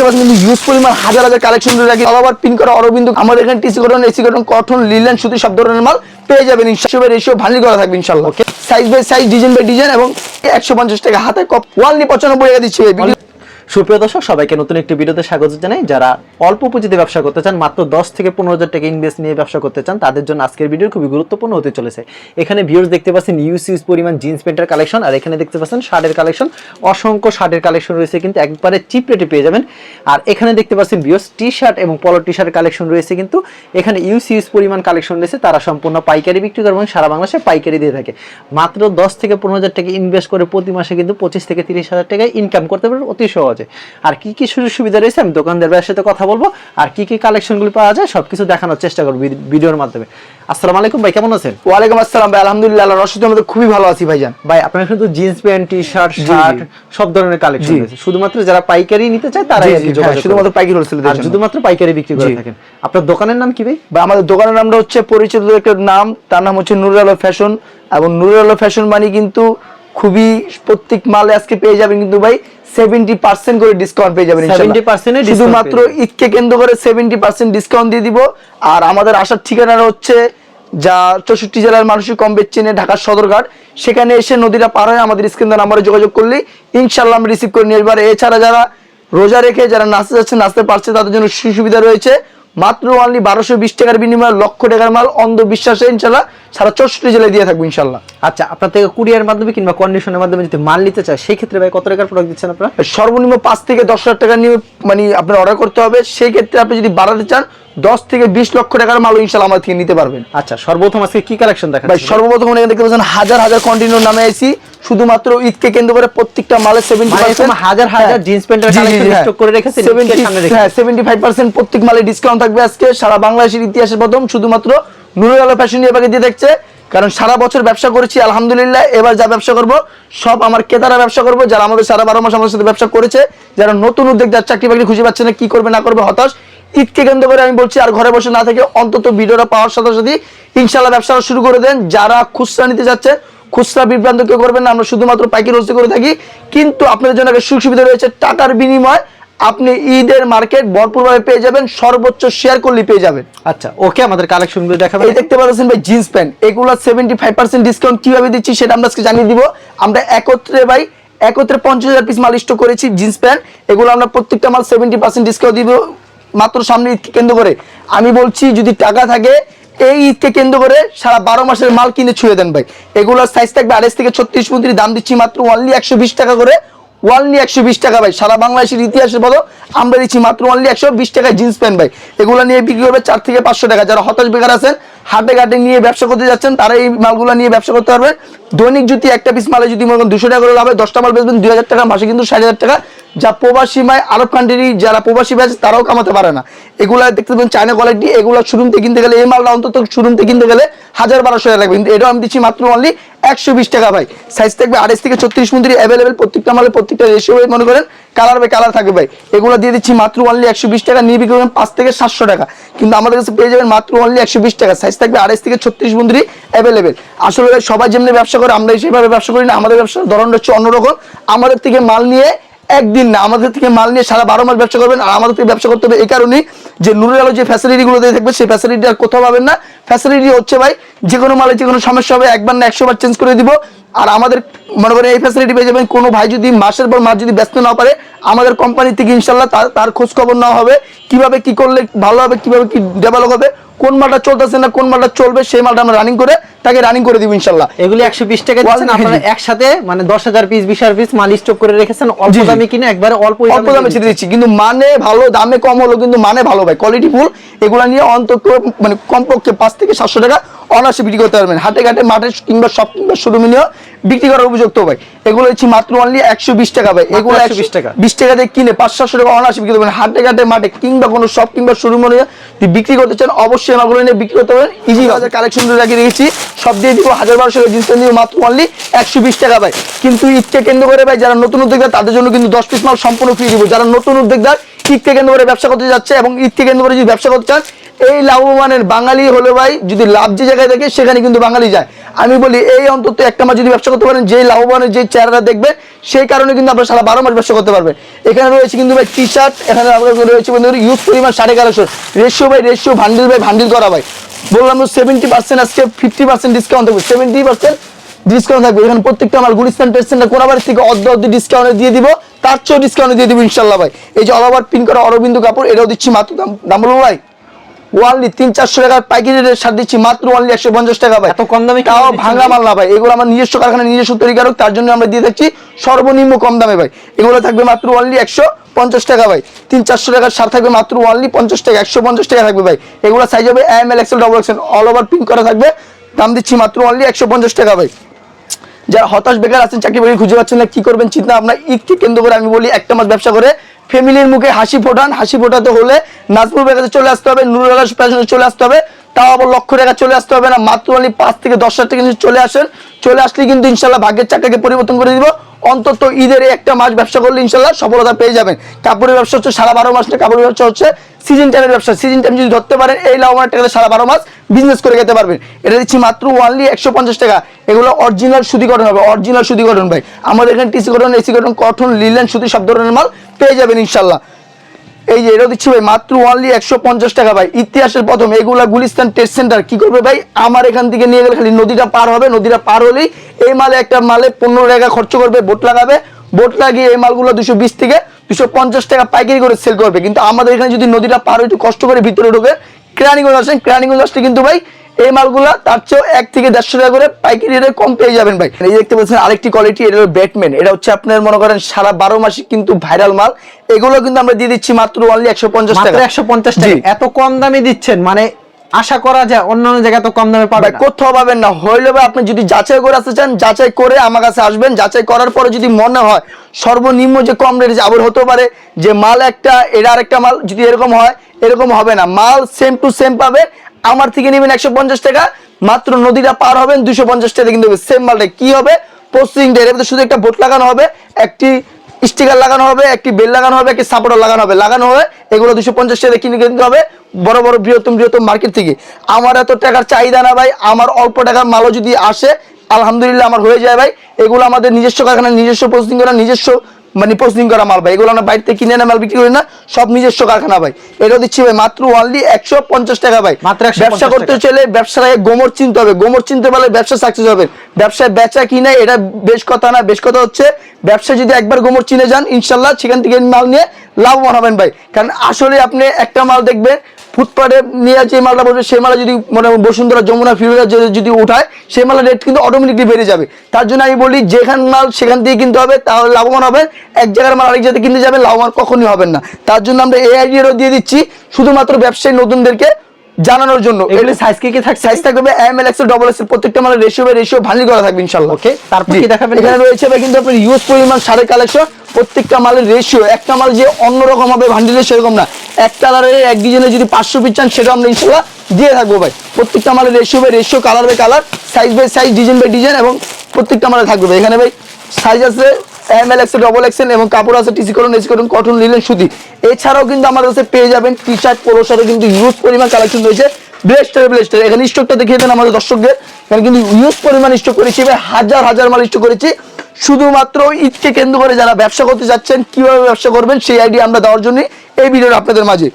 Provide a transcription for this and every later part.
দেখতে পাচ্ছেন কিন্তু ইউজ পরিমাণ হাজার হাজার কালেকশন রাখি ওভার পিন করা অরবিন্দ আমাদের এখানে TC cotton AC cotton cotton linen সুতি, সব ধরনের মাল পেয়ে যাবেন। ইনশাল্লাহ রেশিও ভালো করা থাকবে ইনশাল্লাহ size by size design by design এবং একশো পঞ্চাশ টাকা হাতে, কপ ওয়াল নিয়ে পঁচানব্বই টাকা দিচ্ছি সুপ্রিয় দর্শক, সবাইকে নতুন একটি ভিডিওতে স্বাগত জানাই। যারা অল্প পুঁজিতে ব্যবসা করতে চান, মাত্র দশ থেকে পনেরো হাজার টাকা ইনভেস্ট নিয়ে ব্যবসা করতে চান, তাদের জন্য আজকের ভিডিও খুবই গুরুত্বপূর্ণ হতে চলেছে। এখানে ভিউর্স দেখতে পাচ্ছেন ইউজ ইউজ পরিমাণ জিন্স প্যান্টের কালেকশন আর এখানে দেখতে পাচ্ছেন শার্টের কালেকশন অসংখ্য শার্টের কালেকশন রয়েছে, কিন্তু একবারে চিপ রেটে পেয়ে যাবেন। আর এখানে দেখতে পাচ্ছেন ভিউর্স টি শার্ট এবং পলো টি শার্টের কালেকশন রয়েছে কিন্তু এখানে ইউজ ইউজ পরিমাণ কালেকশন রয়েছে, তারা সম্পূর্ণ পাইকারি বিক্রি করে এবং সারা বাংলাদেশে পাইকারি দিয়ে থাকে। মাত্র দশ থেকে পনেরো হাজার টাকা ইনভেস্ট করে প্রতি মাসে কিন্তু পঁচিশ থেকে তিরিশ হাজার টাকায় ইনকাম করতে পারবেন অতি সহজে। আর কি কি সুযোগ সুবিধা রয়েছে আমি দোকানদার ভাইয়ের সাথে কথা বলব আর কি কি কালেকশনগুলি পাওয়া যায় সবকিছু দেখানোর চেষ্টা করব ভিডিওর মাধ্যমে। আসসালামু আলাইকুম ভাই কেমন আছেন? ওয়ালাইকুম আসসালাম ভাই আলহামদুলিল্লাহ রসদ আমাদের খুবই ভালো আছি ভাইজান। ভাই আপনার কিন্তু jeans pant T shirt shirt সব ধরনের কালেকশন। রয়েছে। শুধুমাত্র যারা পাইকারি নিতে চায় তারাই। শুধুমাত্র পাইকারি আর শুধুমাত্র পাইকারি বিক্রি করে থাকেন। আপনার দোকানের নাম কি ভাই? বা আমাদের দোকানের নামটা হচ্ছে পরিচিত একটা নাম তার নাম হচ্ছে নুরুল আলো ফ্যাশন এবং নুরুল আলো ফ্যাশন মানে কিন্তু খুবই প্রত্যেক মালে আজকে পেয়ে যাবেন কিন্তু ভাই সেভেন্টি পার্সেন্ট করে ডিসকাউন্ট পেয়ে যাবেন ইনশাআল্লাহ। 70% এর শুধুমাত্র ঈদকে কেন্দ্র করে সেভেন্টি পার্সেন্ট ডিসকাউন্ট দিয়ে দিব। আর আমাদের আসার ঠিকানা হচ্ছে যা চৌষট্টি জেলার মানুষই কম বেচ চেনে ঢাকার সদরঘাট। সেখানে এসে নদীটা পার হয়ে আমাদের স্ক্রিন নাম্বারে যোগাযোগ করলে ইনশাল্লাহ আমরা রিসিভ করে নিয়ে আসব। এছাড়া যারা রোজা রেখে যারা নাচতে যাচ্ছে নাচতে পারছে তাদের জন্য সুবিধা রয়েছে। মাত্র অনলি বারোশো বিশ টাকার বিনিময়ে লক্ষ টাকার মাল অন্ধবিশ্বাসে ইনশাল্লাহ সারা চৌষট্টি জেলায় দিয়ে থাকব ইনশাল্লাহ আচ্ছা আপনার থেকে কুরিয়ার মাধ্যমে কিংবা কন্ডিশনের মাধ্যমে যদি মাল নিতে চায় সেই ক্ষেত্রে ভাই কত টাকার প্রোডাক্ট দিচ্ছেন আপনারা? সর্বনিম্ন পাঁচ থেকে দশ হাজার টাকা নিয়ে মানে আপনার অর্ডার করতে হবে। সেই ক্ষেত্রে আপনি যদি বাড়াতে চান দশ থেকে বিশ লক্ষ টাকার মাল ইনশাল্লাহ আমার থেকে নিতে পারবেন। আচ্ছা সর্বপ্রথম আজকে কি কালেকশন ভাই সর্বপ্রথম এখানে দেখতে পাচ্ছেন হাজার হাজার কন্টিনিউ নামে আইছি শুধুমাত্র ঈদকে কেন্দ্র করে প্রত্যেকটা মালে সেভেন্টি মানে হাজার হাজার জিন্স collection stock করে রেখেছেন, ঈদকে সামনে রেখে। হ্যাঁ সেভেন্টি ফাইভ পার্সেন্ট প্রত্যেক মালে ডিসকাউন্ট থাকবে আজকে। সারা বাংলাদেশের ইতিহাসের প্রথম শুধুমাত্র নুরুল আলো ফ্যাশন এবারে দিয়ে দেখছে। কারণ সারা বছর ব্যবসা করেছি, আলহামদুলিল্লাহ, এবার যা ব্যবসা করব, সব আমার ক্রেতারা ব্যবসা করব, যারা আমাদের সারা বারো মাস আমাদের সাথে ব্যবসা করেছে, যারা নতুন উদ্যোগদার চাকরি বাকরি খুঁজে পাচ্ছে না, কি করবে, না করবে, হতাশ। ঈদকে কেন্দ্র করে আমি বলছি, আর ঘরে বসে না থেকে অন্তত ভিডিওটা পাওয়ার সাথে সাথে ইনশাল্লাহ ব্যবসাটা শুরু করে দেন। যারা খুচরা নিতে যাচ্ছে, খুচরা বিভ্রান্ত কেউ করবেন না, আমরা শুধুমাত্র পাইকারি হোলসেল করে থাকি। কিন্তু আপনাদের জন্য একটা সুযোগ সুবিধা রয়েছে, টাকার বিনিময়। আপনি ঈদের মার্কেট ভরপুরভাবে পেয়ে যাবেন সর্বোচ্চ শেয়ার করলে পেয়ে যাবেন। আচ্ছা ওকে আমাদের কালেকশনগুলো দেখাবেন। এই দেখতে পাচ্ছেন ভাই জিন্স প্যান্ট এগুলো সেভেন্টি ফাইভ পার্সেন্ট ডিসকাউন্ট কীভাবে দিচ্ছি সেটা আমরা আজকে জানিয়ে দিব। আমরা একত্রে ভাই একত্রে পঞ্চাশ হাজার পিস মাল স্টক করেছি জিন্স প্যান্ট এগুলো আমরা প্রত্যেকটা মাল সেভেন্টি পার্সেন্ট ডিসকাউন্ট দিব মাত্র সামনে ঈদকে কেন্দ্র করে। আমি বলছি যদি টাকা থাকে এই ঈদকে কেন্দ্র করে সারা বারো মাসের মাল কিনে ছুঁয়ে দেন ভাই। এগুলোর সাইজ থাকবে আড়াইশ থেকে ছত্রিশ পঁয়ত্রিশ দাম দিচ্ছি মাত্র অনলি একশো বিশ টাকা করে। ওয়ানলি একশো বিশ টাকা ভাই। সারা বাংলাদেশের ইতিহাসের বলো, আমরা দিচ্ছি মাত্র ওয়ানলি একশো বিশ টাকা জিন্স প্যান্ট ভাই। এগুলো নিয়ে বিক্রি করবে চার থেকে পাঁচশো টাকা। যারা হতাশ বেকার আছেন, হাটে ঘাটে নিয়ে ব্যবসা করতে যাচ্ছেন, তারা এই মালগুলো নিয়ে ব্যবসা করতে পারবেন দৈনিক যদি একটা পিস মালে যদি মনে দুশো টাকা করে লাভ হয়, দশটা মাল বেচবেন দুই হাজার টাকা, মাসে কিন্তু ষাট হাজার টাকা। যা প্রবাসী মায় আরব কান্ট্রি যারা প্রবাসী আছে, তারাও কামাতে পারে না। এগুলা দেখতে পাবেন চায়না কোয়ালিটি এগুলো শোরুম থেকে কিনতে গেলে, এই মালটা অন্তত শোরুম থেকে কিনতে গেলে হাজার বারোশো টাকা লাগবে। কিন্তু এটাও আমি দিচ্ছি মাত্র অনলি একশো বিশ টাকা ভাই। সাইজ থাকবে আড়াইশ থেকে ছত্রিশ মন্দির অ্যাভেলেবেল প্রত্যেকটা মালে প্রত্যেকটা রেশিও মনে করেন। কালার বাই কালার থাকবে ভাই। এগুলো দিয়ে দিচ্ছি মাত্র অনলি একশো বিশ টাকা, নিয়ে বিক্রি করবেন পাঁচ থেকে সাতশো টাকা। কিন্তু আমাদের কাছে পেয়ে যাবেন মাত্র অনলি একশো বিশ টাকা। সাইজ থাকবে আড়াইশ থেকে ছত্রিশ মন্দির অ্যাভেলেবেল আসলে ভাই, সবাই যেমনি ব্যবসা করে আমরা সেভাবে ব্যবসা করি না। আমাদের ব্যবসার ধরন হচ্ছে অন্যরকম। আমাদের থেকে মাল নিয়ে একদিন না, আমাদের থেকে মাল নিয়ে সারা বারো মাস ব্যবসা করবেন আর আমাদের থেকে ব্যবসা করতে হবে এই কারণেই যে নুরুল আলো যে ফ্যাসিলিটিগুলো দিয়ে থাকবে, সেই ফ্যাসিলিটি আর কোথাও পাবেন না। ফ্যাসিলিটি হচ্ছে ভাই, যে কোনো মালে যে কোনো সমস্যা হবে, একবার না একশো বার চেঞ্জ করে দিব। আর আমাদের মনে করেন এই ফ্যাসিলিটি পেয়ে যাবেন, কোনো ভাই যদি মাসের পর মাস যদি ব্যস্ত না পারে, আমাদের কোম্পানি থেকে ইনশাল্লাহ তার তার খোঁজ খবর নেওয়া হবে। কীভাবে কি করলে ভালো হবে, কীভাবে কি ডেভেলপ হবে কোন মালটা চলতেছে না কোন মালটা চলবে সেই মালটা আমরা রানিং করে তাকে রানিং করে দিব ইনশাল্লাহ। এগুলি একশো বিশ টাকা দিচ্ছেন আপনারা একসাথে মানে দশ হাজার পিস বিশ হাজার পিস মাল স্টক করে রেখেছেন অল্প। দামে কিনে একবারে অল্প অল্প দামে ছেড়ে দিচ্ছি কিন্তু মানে ভালো দামে কম হলো কিন্তু মানে ভালো ভাই কোয়ালিটি ফুল এগুলা নিয়ে অন্তত মানে কমপক্ষে পাঁচ থেকে সাতশো টাকা অনার্সে বিক্রি করতে পারবেন। হাটে ঘাটে মাঠে কিংবা সব কিংবা শোরুমে নিয়েও বিক্রি করার উপযুক্ত ভাই। এগুলো হচ্ছে মাত্র অনলি একশো বিশ টাকা ভাই। এগুলো 120 একশো টাকা। বিশ টাকা দিয়ে কিনে পাঁচ সাতশো টাকা অনার্সে বিক্রি করবেন হাটে ঘাটে মাঠে কিংবা কোনো শপ কিংবা শোরুমে নিয়ে বিক্রি করতে চান অবশ্যই আমাগুলো নিয়ে বিক্রি করতে পারেন ইজি হাজার কালেকশন রাখি রেখেছি সব দিয়ে দিব হাজার বারোশো জিন্স প্যান্ট দিব মাত্র অনলি একশো বিশ টাকা ভাই। কিন্তু ইচ্ছে কেন্দ্র করে ভাই, যারা নতুন উদ্যোক্তা, তাদের জন্য কিন্তু দশ পিস মাল সম্পূর্ণ ফ্রি দিব। যারা নতুন উদ্যোক্তা, ঈদকে কেন্দ্র করে ব্যবসা করতে যাচ্ছে এবং ঈদকে কেন্দ্র করে যদি ব্যবসা করতে চান, এই লাভবানের বাঙালি হলো ভাই, যদি লাভ যে জায়গায় থাকে, সেখানে কিন্তু বাঙালি যায়। আমি বলি, এই অন্তত একটা মাস যদি ব্যবসা করতে পারেন যে লাভবানের যে চেহারাটা দেখবে, সেই কারণে কিন্তু আপনার সারা বারো মাস ব্যবসা করতে পারবেন। এখানে রয়েছে কিন্তু ভাই টি শার্ট এখানে রয়েছে বন্ধু ইউজ পরিমাণ সাড়ে কালেকশন। রেশিও ভাই রেশিও ভান্ডিল ভাই, ভান্ডিল করা ভাই। বললাম সেভেন্টি পার্সেন্ট আজকে ফিফটি পার্সেন্ট ডিসকাউন্ট থাকবে। সেভেন্টি পার্সেন্ট ডিসকাউন্ট থাকবে। এখানে প্রত্যেকটা আমার গুলিস্তান টেস্ট সেন্টার কোনাবার থেকে অর্ধ অর্ধ ডিসকাউন্টে দিয়ে দিব। তার চেয়েও ডিসকাউন্টে দিয়ে দিব ইনশাল্লাহ ভাই। এই যে অল ওভার পিন করা অরবিন্দু কাপড় এটাও দিচ্ছি মাত্র দাম দাম বলব ভাই? ওয়ানলি তিন চারশো টাকার পাইকারি রেটের সার দিচ্ছি মাত্র ওয়ানলি একশো পঞ্চাশ টাকা ভাই। এত কম দামে তাও ভাঙা মাল না ভাই এগুলো আমার নিজস্ব কারখানা নিজস্ব তৈরি তৈরিকারক তার জন্য আমরা দিয়ে থাকছি সর্বনিম্ন কম দামে ভাই। এগুলো থাকবে মাত্র ওয়ানলি একশো পঞ্চাশ টাকা ভাই। তিন চারশো টাকার সার থাকবে মাত্র ওয়ানলি পঞ্চাশ টাকা একশো পঞ্চাশ টাকা থাকবে ভাই। এগুলো সাইজ হবে M L XL double XL all over pink করা থাকবে। দাম দিচ্ছি মাত্র ওয়ানলি একশো পঞ্চাশ টাকা ভাই। যারা হতাশ বেকার আছেন চাকরি বাকরি খুঁজে পাচ্ছেন না কি করবেন চিন্তা আপনার ঈদকে কেন্দ্র করে আমি বলি একটা মাস ব্যবসা করে ফ্যামিলির মুখে হাসি ফোটান, হাসি ফোটাতে হলে নাজমুল বেকাতে চলে আসতে হবে, নুরুল প্যাশনে চলে আসতে হবে, তাও আবার লক্ষ টাকা চলে আসতে হবে না, মাত্র আলী পাঁচ থেকে দশ হাজার টাকা চলে আসেন, চলে আসলে কিন্তু ইনশাল্লাহ ভাগ্যের চাকাকে পরিবর্তন করে দিব। অন্তত ঈদের একটা মাস ব্যবসা করলে ইনশাল্লাহ সফলতা পেয়ে যাবেন। কাপড়ের ব্যবসা হচ্ছে সারা বারো মাস না, কাপড়ের ব্যবসা হচ্ছে সিজন টাইমের ব্যবসা। সিজন টাইম যদি ধরতে পারেন, এই লাভবান টাকাতে সারা বারো মাস বিজনেস করে খেতে পারবেন। এটা দিচ্ছি মাত্র ওয়ানলি একশো পঞ্চাশ টাকা। এগুলো অরিজিনাল সুতি কটন হবে অরিজিনাল সুতি গঠন ভাই। আমাদের এখানে টিসি গঠন এসি গঠন কটন লিলেন সুতি সব ধরনের মাল পেয়ে যাবেন ইনশাল্লাহ। এই যে, এটা দিচ্ছি ভাই, মাত্র অনলি একশো পঞ্চাশ টাকা ভাই। ইতিহাসের প্রথম, এগুলা গুলিস্তান টেস্ট সেন্টার কি করবে ভাই? আমার এখান থেকে নিয়ে গেলে খালি নদীটা পার হবে, নদীটা পার হলেই এই মালে একটা মালে পনেরো টাকা খরচ করবে, বোট লাগাবে। বোট লাগিয়ে এই মালগুলো দুশো বিশ থেকে দুশো পঞ্চাশ টাকা পাইকারি করে সেল করবে। কিন্তু আমাদের এখানে যদি নদীটা পার একটু কষ্ট করে ভিতরে ঢোকে, ক্রানিগঞ্জ আসেন, ক্রানিগঞ্জ আসলে কিন্তু ভাই এই মালগুলা তার চেয়েও এক থেকে দেড়শো টাকা করে পাইকারি রেটে কম পেয়ে যাবেন ভাই। এই দেখতে পাচ্ছেন আরেকটি কোয়ালিটি এটা হলো ব্যাটম্যান এটা হচ্ছে আপনার মনে করেন সারা বারো মাসে কিন্তু ভাইরাল মাল। এগুলো কিন্তু আমরা দিয়ে দিচ্ছি মাত্র অনলি একশো পঞ্চাশ টাকা। একশো পঞ্চাশ টাকা। এত কম দামে দিচ্ছেন মানে আশা করা যায় অন্যান্য জায়গায় তো কম দামে পাবে কোথাও পাবেন না। হইলে আপনি যদি যাচাই করে আসতে চান যাচাই করে আমার কাছে আসবেন। যাচাই করার পরে যদি মনে হয় সর্বনিম্ন যে কম রেটে আবার হতে পারে যে মাল একটা এটা আরেকটা মাল যদি এরকম হয় এরকম হবে না। মাল সেম টু সেম পাবে আমার থেকে নেবেন একশো পঞ্চাশ টাকা। মাত্র নদীটা পার হবেন দুশো পঞ্চাশ টাকা কিন্তু সেম মালটা কি হবে? প্রসেসিং ডে এর শুধু একটা বোট লাগানো হবে, একটি স্টিকার লাগানো হবে, একটি বেল লাগানো হবে, একটি সাপোর্টার লাগানো হবে। লাগানো হবে এগুলো দুশো পঞ্চাশ টাকা কিনে কিনতে হবে। বড় বড়, বৃহত্তম বৃহত্তম মার্কেট থেকে। আমার এত টাকার চাহিদা না ভাই। আমার অল্প টাকার মালও যদি আসে, আলহামদুলিল্লাহ আমার হয়ে যায় ভাই। এগুলো আমাদের নিজস্ব কারখানা, নিজস্ব প্রসেসিং করা, নিজস্ব মানে প্রসেসিং করা মাল ভাই। এগুলো না বাইরে থেকে কিনে না মাল বিক্রি করি না সব নিজস্ব কারখানা ভাই। এটা দিচ্ছি ভাই মাত্র অনলি একশো পঞ্চাশ টাকা ভাই। মাত্র ব্যবসা করতে চলে ব্যবসার আগে গোমর চিনতে হবে। গোমর চিনতে পারলে ব্যবসা সাকসেস হবে। ব্যবসায় বেচা কিনা এটা বেশ কথা না। বেশ কথা হচ্ছে ব্যবসা যদি একবার গোমর চিনে যান ইনশাল্লাহ সেখান থেকে মাল নিয়ে লাভবান হবেন ভাই। কারণ আসলে আপনি একটা মাল দেখবেন, ফুটপাতে নিয়ে যে মালটা বসবে, সেই মালা যদি মানে বসুন্ধরা যমুনা ফিরোজা যদি উঠায়, সেই মালের রেট কিন্তু অটোমেটিকলি বেড়ে যাবে। তার জন্য আমি বলি, যেখান মাল সেখান থেকে কিনতে হবে তাহলে লাভবান হবেন। এক জায়গার মাল আরেক জায়গায় কিনতে যাবেন, লাভবান কখনই হবেন না। তার জন্য আমরা এই আইডিয়ারও দিয়ে দিচ্ছি, শুধুমাত্র ব্যবসায়ী নতুনদেরকে জানানোর জন্য। এগুলি সাইজ কি কি থাকছে? সাইজ থাকবে M L XL double XL প্রত্যেকটা মালের রেশিও বাই রেশিও ভাঙি করা থাকবে ইনশাল্লাহ Okay, তারপর কি দেখাবেন? এখানে রয়েছে ভাই কিন্তু আপনার ইউজ পরিমাণ সাড়ে কালেকশন প্রত্যেকটা মালের রেশিও একটা মাল যে অন্যরকম হবে ভান্ডিলে সেরকম না। এক কালারের এক ডিজাইনে যদি পাঁচশো পিস চান সেটা আমরা ইনশাল্লাহ দিয়ে থাকব ভাই। প্রত্যেকটা মালের ratio by ratio colour by colour size by size design by design এবং প্রত্যেকটা মালে থাকবে ভাই। এখানে ভাই সাইজ আছে M L XL double XL এবং কাপড় আছে টিসি করুন এসি করুন কটন লিলেন সুতি। এছাড়াও কিন্তু আমার কাছে পেয়ে যাবেন টি শার্ট পোলো শার্টে কিন্তু ইউজ পরিমাণ কালেকশন রয়েছে। ব্লেস্টার ব্লেস্টার এখানে স্টকটা দেখিয়ে দেন আমাদের দর্শকদের। এখানে কিন্তু ইউজ পরিমাণ স্টক করেছি হাজার হাজার মাল স্টক করেছি। শুধুমাত্র ঈদকে কেন্দ্র করে যারা ব্যবসা করতে যাচ্ছেন কীভাবে ব্যবসা করবেন, সেই আইডিয়া আমরা দেওয়ার জন্য এই ভিডিওটা আপনাদের মাঝে।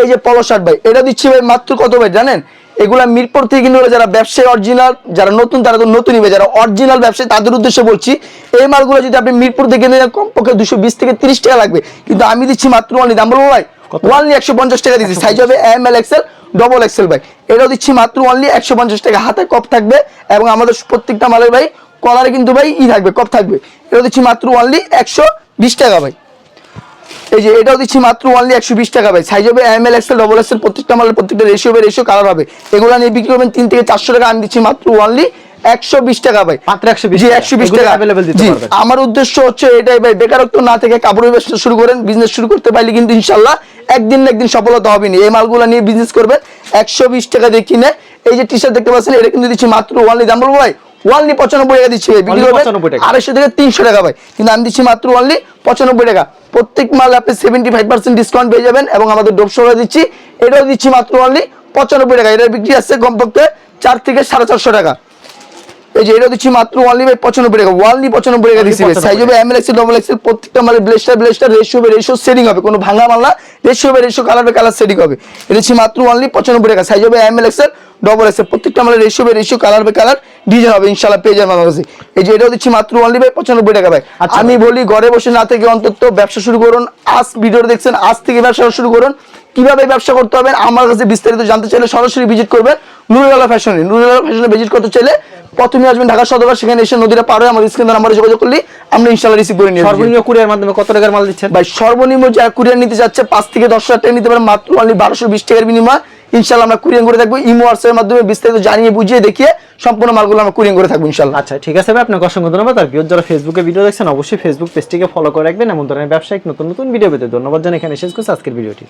এই যে পলো শার্ট ভাই এটা দিচ্ছি ভাই মাত্র কত ভাই জানেন? এগুলা মিরপুর থেকে কিন্তু যারা ব্যবসায়ী অরিজিনাল যারা নতুন তারা তো নতুনই যারা অরিজিনাল ব্যবসায়ী তাদের উদ্দেশ্যে বলছি এই মালগুলো যদি আপনি মিরপুর থেকে নেন কমপক্ষে দুশো বিশ থেকে তিরিশ টাকা লাগবে। কিন্তু আমি দিচ্ছি মাত্র অনলি দাম বলব ভাই? ওয়ানলি একশো পঞ্চাশ টাকা দিচ্ছি। সাইজ হবে M L XL double XL ভাই। এটাও দিচ্ছি মাত্র অনলি একশো পঞ্চাশ টাকা। হাতে কপ থাকবে এবং আমাদের প্রত্যেকটা মালের ভাই কলারে কিন্তু ভাই ই থাকবে কপ থাকবে। এটা দিচ্ছি মাত্র অনলি একশো বিশ টাকা ভাই। এই যে এটাও দিচ্ছি মাত্র অনলি একশো বিশ টাকা ভাই। সাইজ হবে M L XL double XL প্রত্যেকটা মালের প্রত্যেকটা রেশিও হবে রেশিও কালার হবে। এগুলো নিয়ে বিক্রি করবেন তিন থেকে চারশো টাকা আমি দিচ্ছি মাত্র অনলি একশো বিশ টাকা ভাই। মাত্র 120 জি টাকা। একশো বিশ টাকা। আমার উদ্দেশ্য হচ্ছে এটাই ভাই বেকারত্ব না থেকে কাপড়ের ব্যবসা শুরু করেন বিজনেস শুরু করতে পারলে কিন্তু ইনশাল্লাহ একদিন না একদিন সফলতা হবে না এই মালগুলো নিয়ে বিজনেস করবেন একশো বিশ টাকা দিয়ে কিনে এই যে টি শার্ট দেখতে পাচ্ছেন এটা কিন্তু দিচ্ছি মাত্র ওয়ানলি দাম বলব ভাই? ওয়ানলি পঁচানব্বই টাকা দিচ্ছি বিক্রি Only করবেন 95 টাকা। আড়াইশো থেকে তিনশো টাকা ভাই। কিন্তু আমি দিচ্ছি মাত্র ওয়ানলি পঁচানব্বই টাকা। প্রত্যেক মাল আপনি সেভেন্টি ফাইভ পার্সেন্ট ডিসকাউন্ট পেয়ে যাবেন এবং আমাদের ডোপসোরা দিচ্ছি। এটাও দিচ্ছি মাত্র ওয়ানলি পঁচানব্বই টাকা। এটার বিক্রি আসছে কমপক্ষে চার থেকে সাড়ে চারশো টাকা। এই যে এটা দিচ্ছি মাত্র ওয়ানলি বাই পঁচানব্বই টাকা ওয়ানলি পঁচানব্বই টাকা দিচ্ছি সাইজ হবে এম এক্সেল ডবল এক্সেল প্রত্যেকটা মালের ব্লেস্টার ব্লেস্টার রেশিও হবে রেশিও সেটিং হবে। কোনো ভাঙা মাল না রেশিও হবে রেশিও কালার কালার সেটিং হবে। এটা দিচ্ছি মাত্র ওয়ানলি পঁচানব্বই টাকা। সাইজ হবে এম এক্সেল ডবল এক্সেল প্রত্যেকটা মালের রেশিও হবে রেশিও কালার হবে কালার ডিজাইন হবে। ইনশাল্লাহ পেয়ে যাবেন আমার কাছে। এই যে এটাও দিচ্ছি মাত্র ওয়ানলি বাই পঁচানব্বই টাকা ভাই। আচ্ছা। আমি বলি ঘরে বসে না থেকে অন্তত ব্যবসা শুরু করুন। আজ ভিডিও দেখছেন আজ থেকে ব্যবসা শুরু করুন। কীভাবে ব্যবসা করতে হবে আমার কাছে বিস্তারিত জানতে চাইলে সরাসরি ভিজিট করবেন নুরুলালা ফ্যাশনে নুরুলালা ফ্যাশনে ভিজিট করতে চাইলে প্রথমে আসবেন ঢাকা সদর সেখানে এসে নদীটা পার হয়ে আমার স্ক্রিন নাম্বারে যোগাযোগ করলে আমরা ইনশাল্লাহ রিসিভ করে নিয়ে। সর্বনিম্ন কুরিয়ার মাধ্যমে কত টাকার মাল দিচ্ছেন? ভাই সর্বনিম্ন যারা কুরিয়ার নিতে যাচ্ছে পাঁচ থেকে দশ হাজার টাকা নিতে পারেন মাত্র অনলি বারোশো বিশ টাকার বিনিময়। ইনশাল্লাহ আমরা কুরিয়ার করে থাকব। ইমো হোয়াটসঅ্যাপের মাধ্যমে বিস্তারিত জানিয়ে বুঝিয়ে দেখিয়ে সম্পূর্ণ মালগুলো আমরা কুরিয়ার করে থাকব ইনশাল্লাহ আচ্ছা ঠিক আছে ভাই আপনাকে অসংখ্য ধন্যবাদ। আর ভিউজ যারা ফেসবুকে ভিডিও দেখছেন অবশ্যই ফেসবুক পেজটিকে ফলো করে রাখবেন। এমন ধরনের ব্যবসায়িক নতুন নতুন ভিডিও পেতে ধন্যবাদ জানাই। এখানে শেষ করছি আজকের ভিডিওটি